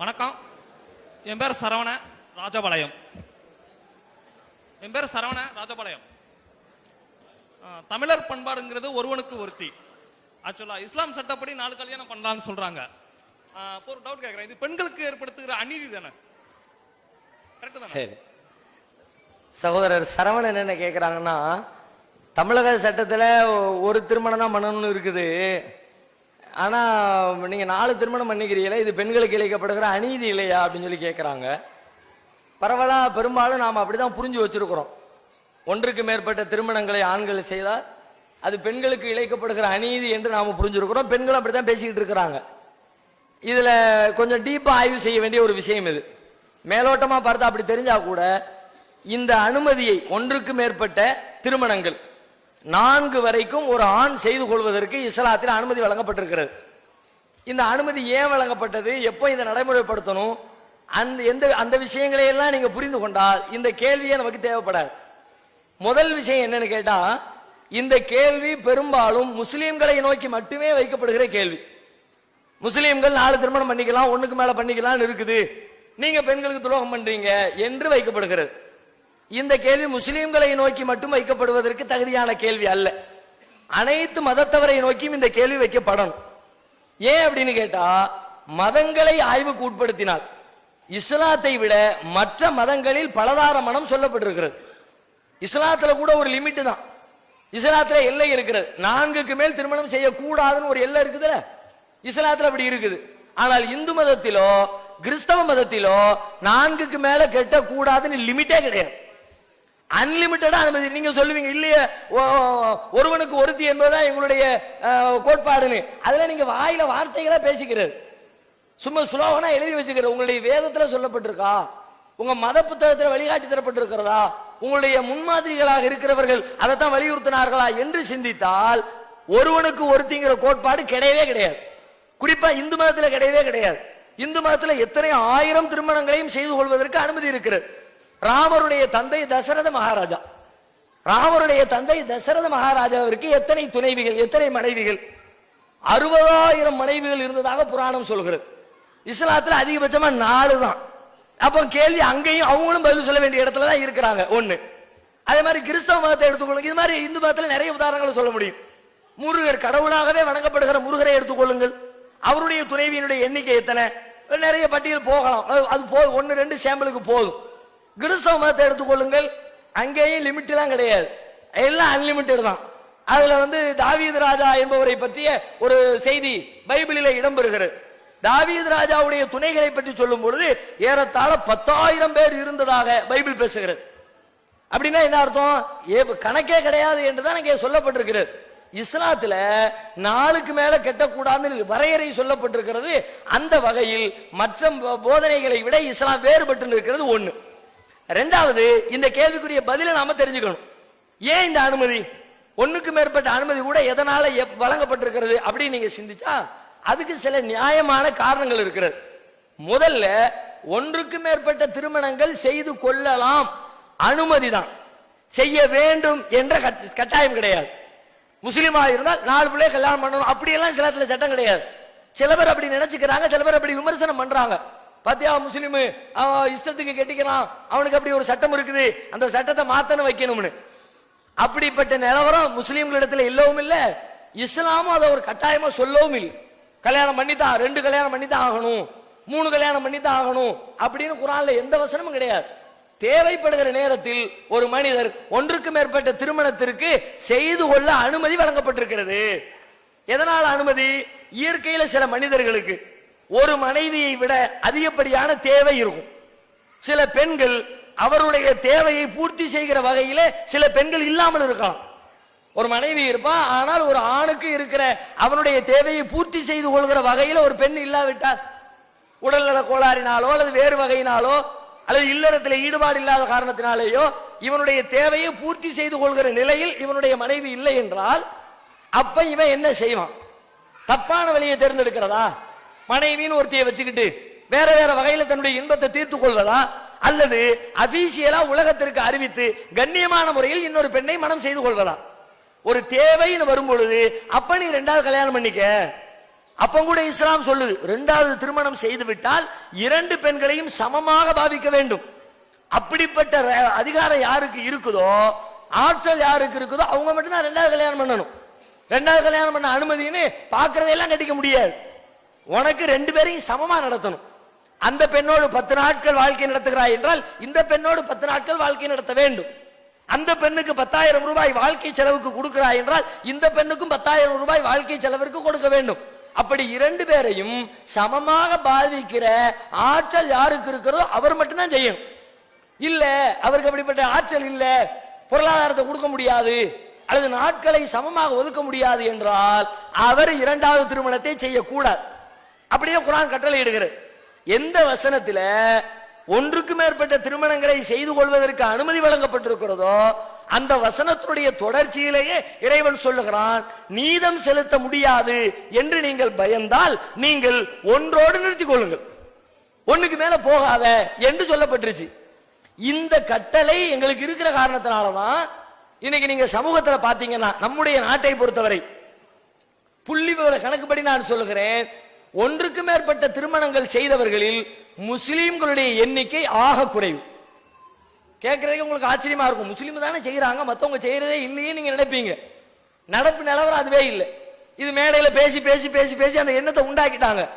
வணக்கம். என் பேர் சரவண ராஜபாளையம். என் பேர் சரவண ராஜபாளையம். தமிழர் பண்பாடுங்கிறது ஒருவனுக்கு ஒருத்தி. ஆக்சுவலா இஸ்லாம் சட்டப்படி நாலு கல்யாணம் பண்ணலாம்னு சொல்றாங்க. ஒரு டவுட் கேட்கறேன் இது பெண்களுக்கு ஏற்படுத்துகிற அநீதி தானே? கரெக்ட் தானே? சரி. சகோதரர் சரவணன் என்ன கேட்கிறாங்கன்னா தமிழக சட்டத்துல ஒரு திருமணம் தான் பண்ணணும்னு இருக்குது. ஆனால் நீங்கள் நாலு திருமணம் பண்ணிக்கிறீங்களே இது பெண்களுக்கு இழைக்கப்படுகிற அநீதி இல்லையா அப்படின்னு சொல்லி கேட்குறாங்க பரவாயில்ல பெரும்பாலும் நாம் அப்படி தான் புரிஞ்சு வச்சிருக்கிறோம். ஒன்றுக்கு மேற்பட்ட திருமணங்களை ஆண்கள் செய்தால் அது பெண்களுக்கு இழைக்கப்படுகிற அநீதி என்று நாம பெண்களும் பெண்கள் அப்படித்தான் பேசிக்கிட்டு இருக்கிறாங்க. இதில் கொஞ்சம் டீப்பாக ஆய்வு செய்ய வேண்டிய ஒரு விஷயம் இது. மேலோட்டமாக பார்த்தா அப்படி தெரிஞ்சால் கூட இந்த அனுமதியை ஒன்றுக்கு மேற்பட்ட திருமணங்கள் நான்கு வரைக்கும் ஒரு ஆண் செய்து கொள்வதற்கு இஸ்லாத்தில் அனுமதி வழங்கப்பட்டிருக்கிறது. இந்த அனுமதி ஏன் வழங்கப்பட்டது? எப்போ இதை நடைமுறைப்படுத்தணும்? அந்த எந்த அந்த விஷயங்களையெல்லாம் நீங்கள் புரிந்து கொண்டால் இந்த கேள்வியே நமக்கு தேவைப்படாது. முதல் விஷயம் என்னன்னு கேட்டால் இந்த கேள்வி பெரும்பாலும் முஸ்லீம்களை நோக்கி மட்டுமே வைக்கப்படுகிற கேள்வி. முஸ்லீம்கள் நாலு திருமணம் பண்ணிக்கலாம் ஒன்றுக்கு மேலே பண்ணிக்கலாம்னு இருக்குது. நீங்கள் பெண்களுக்கு துரோகம் பண்ணுறீங்க என்று வைக்கப்படுகிறது. இந்த கேள்வி முஸ்லீம்களை நோக்கி மட்டும் வைக்கப்படுவதற்கு தகுதியான கேள்வி அல்ல. அனைத்து மதத்தவரை நோக்கியும் இந்த கேள்வி வைக்கப்படணும். ஏன் அப்படின்னு கேட்டா மதங்களை ஆய்வுக்கு உட்படுத்தினால். இஸ்லாத்தை விட மற்ற மதங்களில் பலதார மனம் சொல்லப்பட்டிருக்கிறது. இஸ்லாத்துல கூட ஒரு லிமிட் தான். இஸ்லாத்துல எல்லை இருக்கிறது. நான்குக்கு மேல் திருமணம் செய்யக்கூடாதுன்னு ஒரு எல்லை இருக்குதுல்ல? இஸ்லாத்துல அப்படி இருக்குது. ஆனால் இந்து மதத்திலோ கிறிஸ்தவ மதத்திலோ நான்குக்கு மேல கெட்ட கூடாதுன்னு லிமிட்டே கிடையாது. அன்லிமிட்டடா அனுமதி. நீங்க சொல்லுவீங்க இல்லையே ஓ, ஒருவனுக்கு ஒருத்தி என்பதுதான் எங்களுடைய கோட்பாடுன்னு. அதெல்லாம் நீங்க வாயில வார்த்தைகளா பேசிக்கிறது. சும்மா சுலோகனா எழுதி வச்சுக்கிறது. உங்களுடைய வேதத்துல சொல்லப்பட்டிருக்கா? உங்க மத புத்தகத்தில் வழிகாட்டி தரப்பட்டிருக்கிறதா உங்களுடைய முன்மாதிரிகளாக இருக்கிறவர்கள் அதைத்தான் வலியுறுத்தினார்களா என்று சிந்தித்தால் ஒருவனுக்கு ஒருத்திங்கிற கோட்பாடு கிடையவே கிடையாது. குறிப்பா இந்து மதத்தில் கிடையவே கிடையாது. இந்து மதத்தில் எத்தனை ஆயிரம் திருமணங்களையும் செய்து கொள்வதற்கு அனுமதி இருக்கிறது. ராமருடைய தந்தை தசரத மகாராஜா. ராமருடைய தந்தை தசரத மகாராஜாவிற்கு எத்தனை துணைவிகள் எத்தனை மனைவிகள்? அறுபதாயிரம் மனைவிகள் இருந்ததாக புராணம் சொல்கிறது. இஸ்லாத்துல அதிகபட்சமா நாலு தான். அப்போ கேள்வி அங்கேயும் அவங்களும் பதில் சொல்ல வேண்டிய இடத்துல தான் இருக்கிறாங்க ஒண்ணு. அதே மாதிரி கிறிஸ்தவ மதத்தை எடுத்துக்கொள்ளுங்க. இது மாதிரி இந்து மதத்தில் நிறைய உதாரணங்களை சொல்ல முடியும். முருகர் கடவுளாகவே வணங்கப்படுகிற முருகரை எடுத்துக்கொள்ளுங்கள். அவருடைய துணைவியினுடைய எண்ணிக்கை எத்தனை? நிறைய பட்டியல் போகலாம். அது- போ ஒன்று ரெண்டு சாம்பிளுக்கு போதும். கிறிஸ்தவ மதத்தை எடுத்துக்கொள்ளுங்கள். அங்கேயும் லிமிட்லாம் கிடையாது. எல்லாம் அன்லிமிட்டட் தான். அதுல வந்து தாவீது ராஜா என்பவரை பற்றிய ஒரு செய்தி பைபிளிலே இடம்பெறுகிறது. தாவீது ராஜாவுடைய துணைகளை பற்றி சொல்லும் பொழுது ஏறத்தாழ பத்தாயிரம் பேர் இருந்ததாக பைபிள் பேசுகிறது. அப்படின்னா என்ன அர்த்தம்? ஏ கணக்கே கிடையாது என்றுதான் இங்கே சொல்லப்பட்டிருக்கிறது. இஸ்லாத்துல நாளுக்கு மேல கெட்டக்கூடாதுன்னு வரையறை சொல்லப்பட்டிருக்கிறது. அந்த வகையில் மற்ற போதனைகளை விட இஸ்லாம் வேறுபட்டு இருக்கிறது ஒன்று ரெண்டாவது இந்த கேள்விக்குரிய பதிலை நாம தெரிஞ்சுக்கணும். ஏன் இந்த அனுமதி? ஒண்ணுக்கு மேற்பட்ட அனுமதி கூட எதனால எப்- வழங்கப்பட்டிருக்கிறது அப்படின்னு நீங்க சிந்திச்சா அதுக்கு சில நியாயமான காரணங்கள் இருக்கிறது. முதல்ல ஒன்றுக்கு மேற்பட்ட திருமணங்கள் செய்து கொள்ளலாம். அனுமதி தான். செய்ய வேண்டும் என்ற கட்- கட்டாயம் கிடையாது. முஸ்லீமா இருந்தால் நாலு பிள்ளை கல்யாணம் பண்ணணும். அப்படியெல்லாம் சிலத்துல சட்டம் கிடையாது. சில பேர் அப்படி நினைச்சுக்கிறாங்க சில பேர் அப்படி விமர்சனம் பண்றாங்க. பாத்தியா முஸ்லீம்? அவன் இஷ்டத்துக்கு கெட்டிக்கிறான். அவனுக்கு அப்படி ஒரு சட்டம் இருக்குது. அந்த சட்டத்தை மாத்தணும் வைக்கணும்னு. அப்படிப்பட்ட நிலவரம் முஸ்லீம்களிடத்துல இல்லவும் இல்லை. இஸ்லாமும் அதை ஒரு கட்டாயமா சொல்லவும் இல்லை. கல்யாணம் பண்ணித்தான் ரெண்டு கல்யாணம் பண்ணித்தான் ஆகணும். மூணு கல்யாணம் பண்ணித்தான் ஆகணும். அப்படின்னு குரான்ல எந்த வசனமும் கிடையாது. தேவைப்படுகிற நேரத்தில் ஒரு மனிதர் ஒன்றுக்கு மேற்பட்ட திருமணத்திற்கு செய்து கொள்ள அனுமதி வழங்கப்பட்டிருக்கிறது. எதனால் அனுமதி? இயற்கையில சில மனிதர்களுக்கு. ஒரு மனைவியை விட அதிகப்படியான தேவை இருக்கும். சில பெண்கள் அவருடைய தேவையை பூர்த்தி செய்கிற வகையில் சில பெண்கள் இல்லாமல் இருக்கலாம். ஒரு மனைவி இருப்பா ஆனால் ஒரு ஆணுக்கு இருக்கிற அவனுடைய தேவையை பூர்த்தி செய்து கொள்கிற வகையில் ஒரு பெண் இல்லாவிட்டால் உடல்நல கோளாறினாலோ அல்லது வேறு வகையினாலோ அல்லது இல்லறத்தில் ஈடுபாடு இல்லாத காரணத்தினாலேயோ இவனுடைய தேவையை பூர்த்தி செய்து கொள்கிற நிலையில் இவனுடைய மனைவி இல்லை என்றால் அப்ப இவன் என்ன செய்வான்? தப்பான வழியை தேர்ந்தெடுக்கிறதா? மனைவின்னு ஒருத்தையை வச்சுக்கிட்டு வேற வேற வகையில தன்னுடைய இன்பத்தை தீர்த்து கொள்வதா அல்லது அபிஷியலா உலகத்திற்கு அறிவித்து கண்ணியமான முறையில் இன்னொரு பெண்ணை மனம் செய்து கொள்வதா ஒரு தேவைன்னு வரும் பொழுது அப்ப நீ ரெண்டாவது கல்யாணம் பண்ணிக்க. அப்ப கூட இஸ்லாம் சொல்லுது ரெண்டாவது திருமணம் செய்து விட்டால் இரண்டு பெண்களையும் சமமாக பாவிக்க வேண்டும். அப்படிப்பட்ட அதிகாரம் யாருக்கு இருக்குதோ ஆற்றல் யாருக்கு இருக்குதோ அவங்க மட்டும்தான் ரெண்டாவது கல்யாணம் பண்ணணும். ரெண்டாவது கல்யாணம் பண்ண அனுமதின்னு பாக்குறதையெல்லாம் கட்டிக்க முடியாது. உனக்கு ரெண்டு பேரையும் சமமா நடத்தணும். அந்த பெண்ணோடு பத்து நாட்கள் வாழ்க்கை நடத்துகிறாய் என்றால் இந்த பெண்ணோடு பத்து நாட்கள் வாழ்க்கை நடத்த வேண்டும். அந்த பெண்ணுக்கு பத்தாயிரம் ரூபாய் வாழ்க்கை செலவுக்கு கொடுக்கிறாய் என்றால் இந்த பெண்ணுக்கும் பத்தாயிரம் ரூபாய் வாழ்க்கை செலவிற்கு கொடுக்க வேண்டும். அப்படி இரண்டு பேரையும் சமமாக பாதிக்கிற ஆற்றல் யாருக்கு இருக்கிறதோ அவர் மட்டும்தான் செய்யணும். இல்ல அவருக்கு அப்படிப்பட்ட ஆற்றல் இல்ல பொருளாதாரத்தை கொடுக்க முடியாது அல்லது நாட்களை சமமாக ஒதுக்க முடியாது என்றால் அவர் இரண்டாவது திருமணத்தை செய்யக்கூடாது. அப்படியே குரான் கட்டளை இடுகிறது எந்த வசனத்துல ஒன்றுக்கு மேற்பட்ட திருமணங்களை செய்து கொள்வதற்கு அனுமதி வழங்கப்பட்டிருக்கிறதோ அந்த வசனத்துடைய தொடர்ச்சியிலேயே இறைவன் சொல்லுகிறான் நீதம் செலுத்த முடியாது என்று நீங்கள் பயந்தால் நீங்கள் ஒன்றோடு நிறுத்திக் கொள்ளுங்கள். ஒண்ணுக்கு மேல போகாத என்று சொல்லப்பட்டுருச்சு. இந்த கட்டளை எங்களுக்கு இருக்கிற காரணத்தினாலதான் இன்னைக்கு நீங்க சமூகத்துல பாத்தீங்கன்னா நம்முடைய நாட்டை பொறுத்தவரை புள்ளி விவர கணக்குப்படி நான் சொல்லுகிறேன் ஒன்றுக்கு மேற்பட்ட திருமணங்கள் செய்தவர்களில் முஸ்லீம்களுடைய எண்ணிக்கை ஆக குறைவு. கேட்கறதுக்கு உங்களுக்கு ஆச்சரியமா இருக்கும். முஸ்லீம் தானே செய்யறாங்க மத்தவங்க செய்யறதே இல்லையே நீங்க நினைப்பீங்க. நடப்பு நிலவரம் அதுவே இல்லை. இது மேடையில பேசி பேசி பேசி பேசி அந்த எண்ணத்தை உண்டாக்கிட்டாங்க.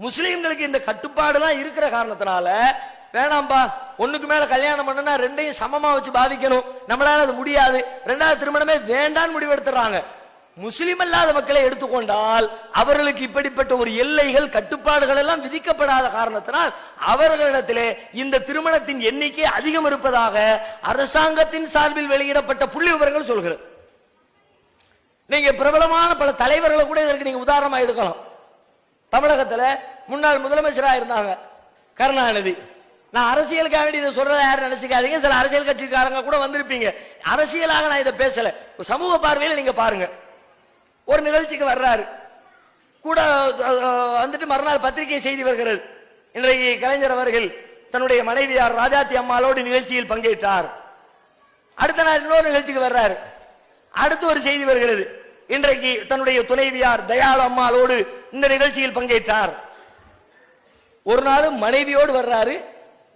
முஸ்லீம்களுக்கு இந்த கட்டுப்பாடுலாம் இருக்கிற காரணத்தினால வேணாம்பா ஒண்ணுக்கு மேல கல்யாணம் பண்ணுனா ரெண்டையும் சமமா வச்சு பாதிக்கணும் நம்மளால அது முடியாது. ரெண்டாவது திருமணமே வேண்டான்னு முடிவெடுத்துறாங்க. முஸ்லிம் அல்லாத மக்களை எடுத்துக்கொண்டால் அவர்களுக்கு இப்படிப்பட்ட ஒரு எல்லைகள் கட்டுப்பாடுகள் எல்லாம் விதிக்கப்படாத காரணத்தினால் அவர்களிடத்திலே இந்த திருமணத்தின் எண்ணிக்கை அதிகம் இருப்பதாக அரசாங்கத்தின் சார்பில் வெளியிடப்பட்ட புள்ளி விவரங்கள் சொல்கிறது. நீங்க பிரபலமான பல தலைவர்களை கூட இதற்கு நீங்க உதாரணமா எடுக்கலாம். தமிழகத்துல முன்னாள் முதலமைச்சராக இருந்தாங்க கருணாநிதி. நான் அரசியலுக்காக வேண்டி இதை சொல்றதை யாரும் நினைச்சுக்காதீங்க. சில அரசியல் கட்சிக்காரங்க கூட வந்திருப்பீங்க. அரசியலாக நான் இதை பேசல. சமூக பார்வையில் நீங்க பாருங்க. ஒரு நிகழ்ச்சிக்கு வர்றாரு. கூட வந்துட்டு மறுநாள் பத்திரிகை செய்தி வருகிறது. இன்றைக்கு கலைஞர் அவர்கள் தன்னுடைய மனைவியார் ராஜாத்தி அம்மாளோடு நிகழ்ச்சியில் பங்கேற்றார். அடுத்த நாள் இன்னொரு நிகழ்ச்சிக்கு வர்றாரு. அடுத்து ஒரு செய்தி வருகிறது. இன்றைக்கு தன்னுடைய துணைவியார் தயாளு அம்மாளோடு இந்த நிகழ்ச்சியில் பங்கேற்றார். ஒரு நாள் மனைவியோடு வர்றாரு.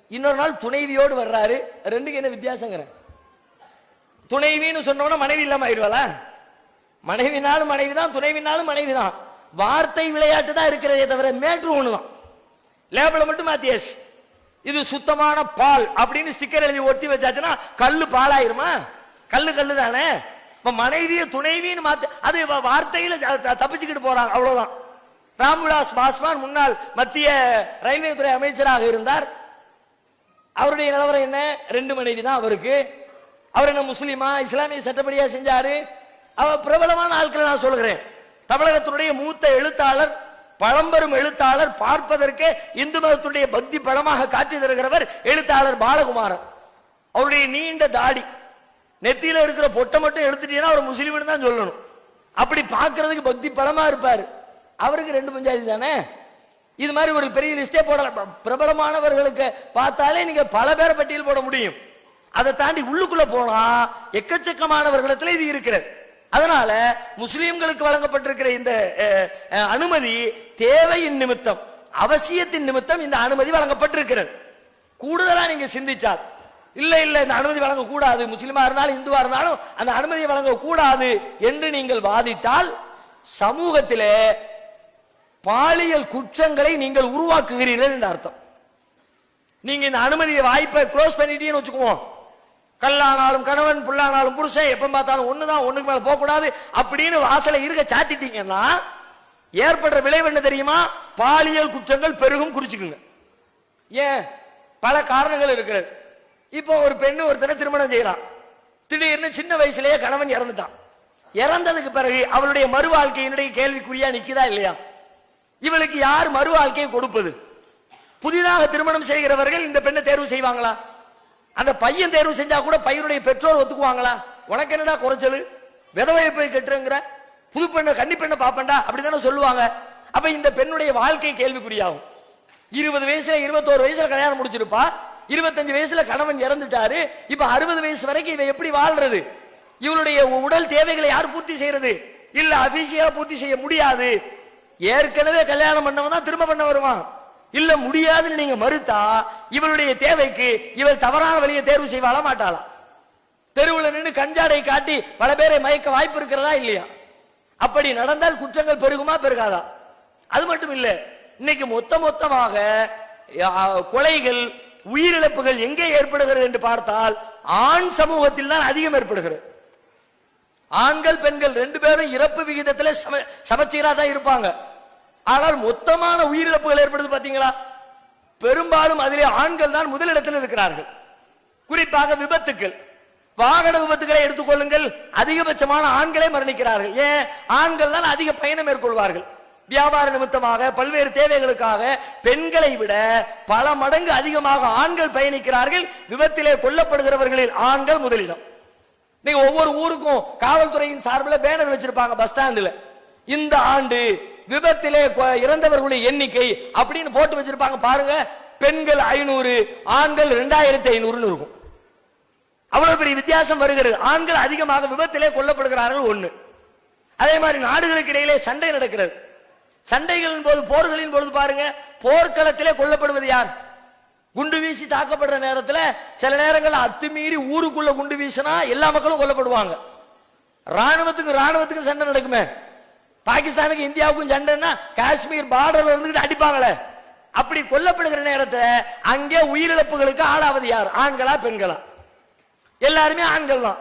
இன்னொரு நாள் துணைவியோடு வர்றாரு. ரெண்டுக்கு என்ன வித்தியாசங்கிற? துணைவின்னு சொன்னோன்னா மனைவி இல்லாம ஆயிடுவாளா? மனைவினாலும் மனைவி தான் துணைவினாலும் மனைவி தான் வார்த்தை விளையாட்டு தான் இருக்கிறதே தவிர மேட்ரு ஒண்ணுதான். லேபிளை மட்டும் மாத்தியாச்சு. இது சுத்தமான பால் அப்படின்னு ஸ்டிக்கர் எழுதி ஒட்டி வச்சாச்சுன்னா கல்லு பாலாயிருமா கல்லு கல்லு தானே இப்ப மனைவிய துணைவின்னு மாத்து அது வார்த்தையில் வார்த்தையில தப்பிச்சுக்கிட்டு போறாங்க அவ்வளவுதான். ராம்விலாஸ் பாஸ்வான் முன்னாள் மத்திய ரயில்வே துறை அமைச்சராக இருந்தார். அவருடைய நிலவரம் என்ன? ரெண்டு மனைவி தான் அவருக்கு. அவர் என்ன முஸ்லீமா? இஸ்லாமிய சட்டப்படியா செஞ்சாரு? அவர் பிரபலமான ஆட்களை நான் சொல்கிறேன் தமிழகத்தினுடைய மூத்த எழுத்தாளர் பழம்பெரும் எழுத்தாளர் பார்ப்பதற்கே இந்து மதத்துடைய பக்தி படமாக காட்சி தருகிறவர் எழுத்தாளர் பாலகுமாரன். அவருடைய நீண்ட தாடி நெத்தியில இருக்கிற பொட்டை மட்டும் எடுத்துட்டீங்கன்னா அவர் முஸ்லீம்னு தான் சொல்லணும். அப்படி பார்க்கறதுக்கு பக்தி படமா இருப்பார். அவருக்கு ரெண்டு பஞ்சாயத்து தானே? இது மாதிரி ஒரு பெரிய லிஸ்டே போடலாம். பிரபலமானவர்களுக்கு பார்த்தாலே நீங்க பல பேரை பட்டியல் போட முடியும். அதை தாண்டி உள்ளுக்குள்ள போனா எக்கச்சக்கமானவர்களிடத்துல இது இருக்கிறது. அதனால முஸ்லீம்களுக்கு வழங்கப்பட்டிருக்கிற இந்த அனுமதி தேவையின் நிமித்தம் அவசியத்தின் நிமித்தம் இந்த அனுமதி வழங்கப்பட்டிருக்கிறது. கூடுதலா நீங்க சிந்திச்சால் இல்ல இல்ல இந்த அனுமதி வழங்க கூடாது இருந்தாலும் இந்துவா இருந்தாலும் அந்த அனுமதியை வழங்க கூடாது என்று நீங்கள் வாதிட்டால் சமூகத்திலே பாலியல் குற்றங்களை நீங்கள் உருவாக்குகிறீர்கள் என்று அர்த்தம். நீங்க இந்த அனுமதியை வாய்ப்பை க்ளோஸ் பண்ணிட்டீங்கன்னு வச்சுக்குவோம். கல்லானாலும் கணவன் புல்லானாலும் புருஷன் எப்ப பார்த்தாலும் ஒண்ணுதான் ஒண்ணுக்கு மேல போக கூடாது அப்படின்னு வாசலை இருக்க சாத்திட்டீங்கன்னா ஏற்படுற விளைவு என்ன தெரியுமா? பாலியல் குற்றங்கள் பெருகும் குறிச்சுக்குங்க. ஏன்? பல காரணங்கள் இருக்கிறது. இப்போ ஒரு பெண்ணு ஒருத்தனை திருமணம் செய்யறான். திடீர்னு சின்ன வயசுலயே கணவன் இறந்துட்டான். இறந்ததுக்கு பிறகு அவளுடைய மறு வாழ்க்கையினுடைய கேள்விக்குறியா நிக்குதா இல்லையா? இவளுக்கு யார் மறு வாழ்க்கையை கொடுப்பது? புதிதாக திருமணம் செய்கிறவர்கள் இந்த பெண்ணை தேர்வு செய்வாங்களா? அந்த பையன் தேர்வு செஞ்சா கூட பையனுடைய பெற்றோர் ஒத்துக்குவாங்களா? உனக்கு என்னடா குறைச்சல்? விதவையை போய் கட்டுறங்கிற புது பெண்ணை கன்னி பெண்ணை பாப்பண்டா அப்படிதானே சொல்லுவாங்க. அப்ப இந்த பெண்ணுடைய வாழ்க்கை கேள்விக்குறியாகும். இருபது வயசுல இருபத்தோரு வயசுல கல்யாணம் முடிச்சிருப்பா. இருபத்தஞ்சு வயசுல கணவன் இறந்துட்டாரு. இப்ப அறுபது வயசு வரைக்கும் இவ எப்படி வாழ்றது? இவளுடைய உடல் தேவைகளை யார் பூர்த்தி செய்யறது? இல்ல அபிஷியா பூர்த்தி செய்ய முடியாது. ஏற்கனவே கல்யாணம் பண்ணவன் தான் திரும்ப பண்ண வருவான். இல்ல முடியாதுன்னு நீங்க மறுத்தா இவளுடைய தேவைக்கு இவள் தவறான வழியை தேர்வு செய்வாள மாட்டாளா? தெருவில் நின்று கஞ்சாடை காட்டி பல பேரை மயக்க வாய்ப்பு இருக்கிறதா இல்லையா? அப்படி நடந்தால் குற்றங்கள் பெருகுமா பெருகாதா? அது மட்டும் இல்ல இன்னைக்கு மொத்த மொத்தமாக கொலைகள் உயிரிழப்புகள் எங்கே ஏற்படுகிறது என்று பார்த்தால் ஆண் சமூகத்தில் தான் அதிகம் ஏற்படுகிறது. ஆண்கள் பெண்கள் ரெண்டு பேரும் இறப்பு விகிதத்தில் சமச்சீரா தான் இருப்பாங்க. ஆனால் மொத்தமான உயிரிழப்புகள் ஏற்படுது பாத்தீங்களா? பெரும்பாலும் அதிலே ஆண்கள் தான் முதலிடத்தில் இருக்கிறார்கள். குறிப்பாக விபத்துக்கள். வாகன விபத்துகளை எடுத்துக்கொள்ளுங்கள் அதிகபட்சமான ஆண்களே மரணிக்கிறார்கள். ஏன்? ஆண்கள் தான் அதிக பயணம் மேற்கொள்வார்கள். வியாபார நிமித்தமாக பல்வேறு தேவைகளுக்காக பெண்களை விட பல மடங்கு அதிகமாக ஆண்கள் பயணிக்கிறார்கள். விபத்திலே கொல்லப்படுகிறவர்களில் ஆண்கள் முதலிடம். நீங்க ஒவ்வொரு ஊருக்கும் காவல்துறையின் சார்பில் பேனர் வச்சிருப்பாங்க பஸ் ஸ்டாண்டுல. இந்த ஆண்டு விபத்திலே கொ- இறந்தவர்களுடைய எண்ணிக்கை அப்படின்னு போட்டு வச்சிருப்பாங்க பாருங்க. பெண்கள் ஐநூறு ஆண்கள் ரெண்டாயிரத்தி ஐநூறுன்னு இருக்கும். அவ்வளவு பெரிய வித்தியாசம் வருகிறது. ஆண்கள் அதிகமாக விபத்திலே கொல்லப்படுகிறார்கள் ஒண்ணு. அதே மாதிரி நாடுகளுக்கு இடையிலே சண்டை நடக்கிறது. சண்டைகளின் போது போர்களின் பொழுது பாருங்க போர்க்களத்திலே கொல்லப்படுவது யார்? குண்டு வீசி தாக்கப்படுற நேரத்தில் சில நேரங்களில் அத்துமீறி ஊருக்குள்ள குண்டு வீசினா எல்லா மக்களும் கொல்லப்படுவாங்க. ராணுவத்துக்கு ராணுவத்துக்கு சண்டை நடக்குமே. பாகிஸ்தானுக்கு இந்தியாவுக்கும் சண்டைன்னா காஷ்மீர் பார்டர்ல இருந்துகிட்டு அடிப்பாங்களே. அப்படி கொல்லப்படுகிற நேரத்தில் அங்கே உயிரிழப்புகளுக்கு ஆளாவது யார்? ஆண்களா பெண்களா? எல்லாருமே ஆண்கள் தான்.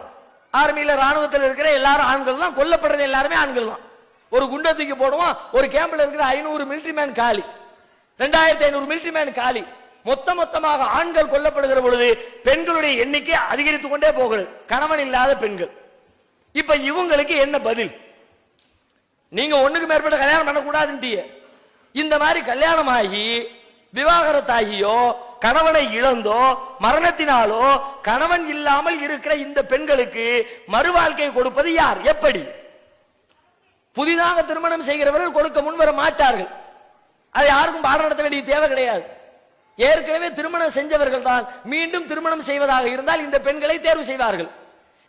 ஆர்மியில ராணுவத்தில் இருக்கிற எல்லாரும் ஆண்கள் தான். கொல்லப்படுறது எல்லாருமே ஆண்கள் தான். ஒரு குண்டை தூக்கி போடுவோம். ஒரு கேம்பில் இருக்கிற ஐநூறு மிலிட்ரி மேன் காலி. ரெண்டாயிரத்தி ஐநூறு மிலிட்ரி மேன் காலி. மொத்த மொத்தமாக ஆண்கள் கொல்லப்படுகிற பொழுது பெண்களுடைய எண்ணிக்கை அதிகரித்து கொண்டே போகிறது. கணவன் இல்லாத பெண்கள். இப்ப இவங்களுக்கு என்ன பதில்? நீங்க ஒண்ணுக்கு மேற்பட்ட கல்யாணம் பண்ணக்கூடாதுன்ட்டிய இந்த மாதிரி கல்யாணம் ஆகி விவாகரத்தாகியோ கணவனை இழந்தோ மரணத்தினாலோ கணவன் இல்லாமல் இருக்கிற இந்த பெண்களுக்கு மறு வாழ்க்கை கொடுப்பது யார்? எப்படி? புதிதாக திருமணம் செய்கிறவர்கள் கொடுக்க முன்வர மாட்டார்கள். அதை யாருக்கும் பாடம் நடத்த வேண்டிய தேவை கிடையாது. ஏற்கனவே திருமணம் செஞ்சவர்கள் தான் மீண்டும் திருமணம் செய்வதாக இருந்தால் இந்த பெண்களை தேர்வு செய்வார்கள்.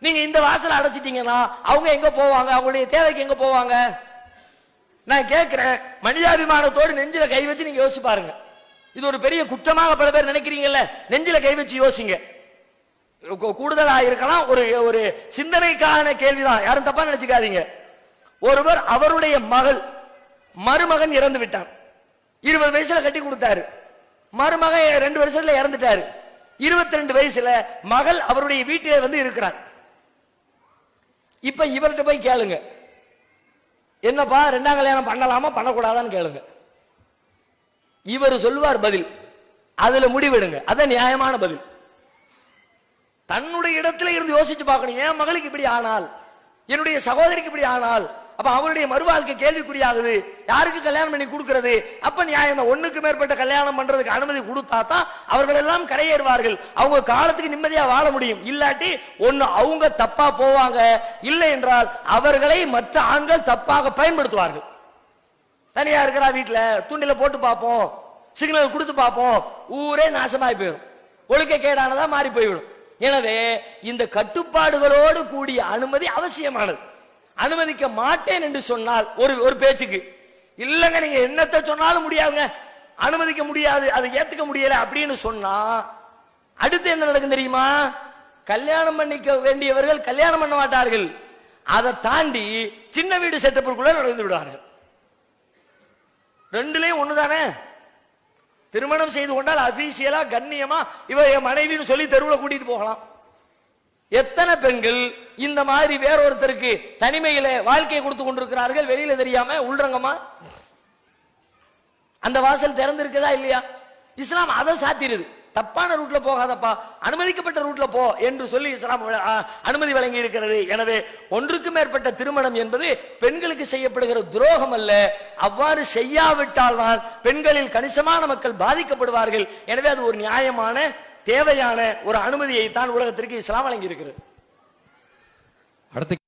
நீங்க இந்த வாசல் அடைச்சிட்டீங்கன்னா அவங்க எங்க போவாங்க? அவங்களுடைய தேவைக்கு எங்க போவாங்க? நான் கேட்கிறேன் மனிதாபிமானத்தோடு நெஞ்சில கை வச்சு நீங்க யோசிச்சு பாருங்க. இது ஒரு பெரிய குற்றமாக பல பேர் நினைக்கிறீங்கல்ல? நெஞ்சில கை வச்சு யோசிங்க. கூ- கூடுதலா இருக்கலாம் ஒரு ஒரு சிந்தனைக்கான கேள்விதான். யாரும் தப்பா நினைச்சுக்காதீங்க. ஒருவர் அவருடைய மகள் மருமகன் இறந்து விட்டான். இருபது வயசுல கட்டி கொடுத்தாரு. மருமகன் ரெண்டு வருஷத்துல இறந்துட்டாரு. இருபத்தி ரெண்டு வயசுல மகள் அவருடைய வீட்டிலே வந்து இருக்கிறார் இப்ப இவர்கிட்ட போய் கேளுங்க. என்னப்பா ரெண்டாம் கல்யாணம் பண்ணலாமா பண்ணக்கூடாதான்னு கேளுங்க. இவர் சொல்லுவார் பதில். அதுல முடிவெடுங்க. அதான் நியாயமான பதில். தன்னுடைய இடத்துல இருந்து யோசிச்சு பார்க்கணும். என் மகளுக்கு இப்படி ஆனால் என்னுடைய சகோதரிக்கு இப்படி ஆனால் அப்ப அவருடைய மறுவாழ்க்கை கேள்விக்குறியாகுது. யாருக்கு கல்யாணம் பண்ணி கொடுக்கிறது? அப்ப நியாயம் ஒண்ணுக்கு மேற்பட்ட கல்யாணம் பண்றதுக்கு அனுமதி கொடுத்தா தான் அவர்கள் எல்லாம் கரையேறுவார்கள். அவங்க காலத்துக்கு நிம்மதியா வாழ முடியும். இல்லாட்டி ஒண்ணு அவங்க தப்பா போவாங்க. இல்லை என்றால் அவர்களை மற்ற ஆண்கள் தப்பாக பயன்படுத்துவார்கள். தனியா இருக்கிறா வீட்டுல துண்டில போட்டு பார்ப்போம். சிக்னல் கொடுத்து பார்ப்போம். ஊரே நாசமாய் போயிடும். ஒழுக்க கேடானதா மாறி போய்விடும். எனவே இந்த கட்டுப்பாடுகளோடு கூடிய அனுமதி அவசியமானது. அனுமதிக்க மாட்டேன் என்று சொன்னால் ஒரு ஒரு பேச்சுக்கு இல்லைங்க நீங்க என்னத்தை சொன்னாலும் முடியாதுங்க. அனுமதிக்க முடியாது அதை ஏத்துக்க முடியல அப்படின்னு சொன்னா அடுத்து என்ன நடக்கும் தெரியுமா? கல்யாணம் பண்ணிக்க வேண்டியவர்கள் கல்யாணம் பண்ண மாட்டார்கள். அதை தாண்டி சின்ன வீடு செட்டப்புக்குள்ள நடந்து விடுவார்கள். ரெண்டுலயும் ஒண்ணுதானே? திருமணம் செய்து கொண்டால் அபிஷியலா கண்ணியமா இவ என் மனைவின்னு சொல்லி தெருவில் கூட்டிட்டு போகலாம். எத்தனை பெண்கள் இந்த மாதிரி வேற ஒருத்தருக்கு தனிமையில வாழ்க்கையை கொடுத்து கொண்டிருக்கிறார்கள் வெளியில தெரியாம உள்ரங்கமா? அந்த வாசல் திறந்திருக்குதா இல்லையா? இஸ்லாம் அதை சாத்திருது. தப்பான ரூட்ல போகாதப்பா. அனுமதிக்கப்பட்ட ரூட்ல போ என்று சொல்லி இஸ்லாம் அனுமதி வழங்கி இருக்கிறது. எனவே ஒன்றுக்கு மேற்பட்ட திருமணம் என்பது பெண்களுக்கு செய்யப்படுகிற துரோகம் அல்ல. அவ்வாறு செய்யாவிட்டால் தான் பெண்களில் கணிசமான மக்கள் பாதிக்கப்படுவார்கள். எனவே அது ஒரு நியாயமான தேவையான ஒரு அனுமதியை தான் உலகத்திற்கு இஸ்லாம் வழங்கி இருக்கிறது அடுத்து